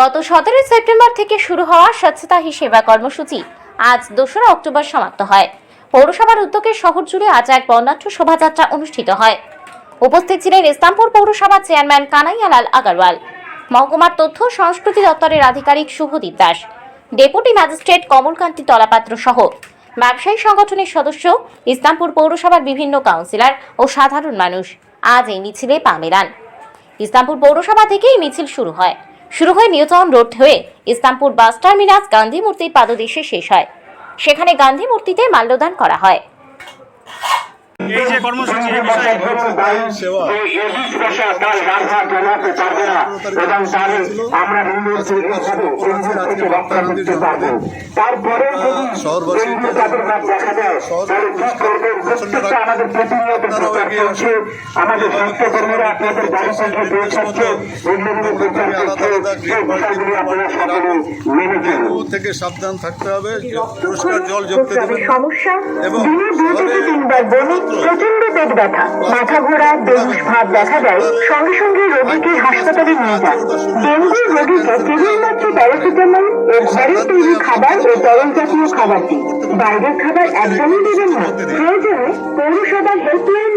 গত সতেরোই সেপ্টেম্বর থেকে শুরু হওয়া স্বচ্ছতা সেবা কর্মসূচি আজ দোসরা অক্টোবর সমাপ্ত হয়। পৌরসভার উদ্যোগে শহর জুড়ে আজ এক বর্ণাঢ্য শোভাযাত্রা অনুষ্ঠিত হয়। উপস্থিত ছিলেন ইসলামপুর পৌরসভার চেয়ারম্যান কানাইয়ালাল আগারওয়াল, মহকুমার তথ্য সংস্কৃতি দপ্তরের আধিকারিক শুভদীপ দাস, ডেপুটি ম্যাজিস্ট্রেট কমলকান্তি তলাপাত্র সহ ব্যবসায়ী সংগঠনের সদস্য, ইসলামপুর পৌরসভার বিভিন্ন কাউন্সিলর ও সাধারণ মানুষ। আজ এই মিছিলে পা মেলান। ইসলামপুর পৌরসভা থেকেই মিছিল শুরু হয়। শুরু হয় নিউটাউন রোড হয়ে। ইসলামপুর বাস টার্মিনাস গান্ধী মূর্তির পাদদেশে শেষ হয়। সেখানে গান্ধী মূর্তিতে মাল্যদান করা হয়। এই যে কর্মসূচি এই বিষয়ে সেবা। তারপরে শহরবাসী আমাদের স্বাস্থ্যকর্মীরা আপনাদের বাড়ি সংখ্যা দিয়ে থাকছে মেনে চলুন। থেকে সাবধান থাকতে হবে পরিষ্কার জল জমতে দেবেন সমস্যা এবং দু বমি প্রচণ্ড পেট ব্যথা। মাথা ঘোরা, বেহুশ ভাব দেখা দেয়, সঙ্গে সঙ্গে রোগীকে হাসপাতালে নিয়ে যান। ডেঙ্গু রোগীকে কেবলমাত্র প্যারাসিটামল ও ঘরের তৈরি খাবার ও তরল জাতীয় খাবার দিন। বাইরের খাবার একদমই দেবেন না। প্রয়োজনে পৌরসভার হেল্পলাইন